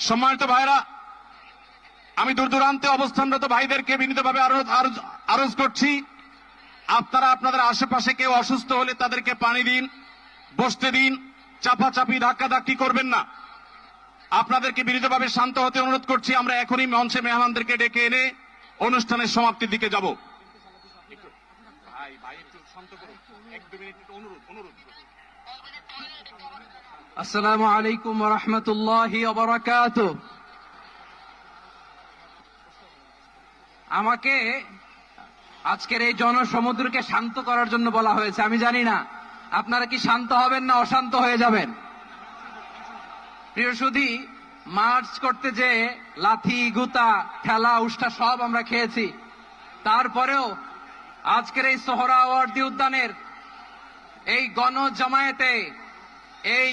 সম্মানিত ভাইরা আমি দূর দূরান্তে অবস্থানরত ভাইদেরকে বিনীতভাবে আরও আরো- আরজ করছি। আপনারা আপনাদের আশেপাশে কেউ অসুস্থ হলে তাদেরকে পানি দিন, বসতে দিন, চাপাচাপি, ধাক্কাধাক্কি করবেন না। আপনাদেরকে বিনীতভাবে শান্ত হতে অনুরোধ করছি। আমরা এখনই মঞ্চে মেহমানদেরকে ডেকে এনে অনুষ্ঠানের সমাপ্তির দিকে যাব। আসসালামু আলাইকুম রহমতুল্লাহ আমাকে আজকের এই জনসমুদ্রকে শান্ত করার জন্য বলা হয়েছে। আমি জানি না, আপনারা কি শান্ত হবেন না অশান্ত হয়ে যাবেন? প্রিয় সুধী, মার্চ করতে যে লাথি, গুতা, ঠেলা, উষ্টা সব আমরা খেয়েছি, তারপরেও আজকের এই সোহরাওয়ার্দী উদ্যানের এই গণ জমায়েতে এই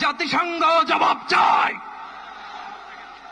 জাতিসংঘ জবাব চায়।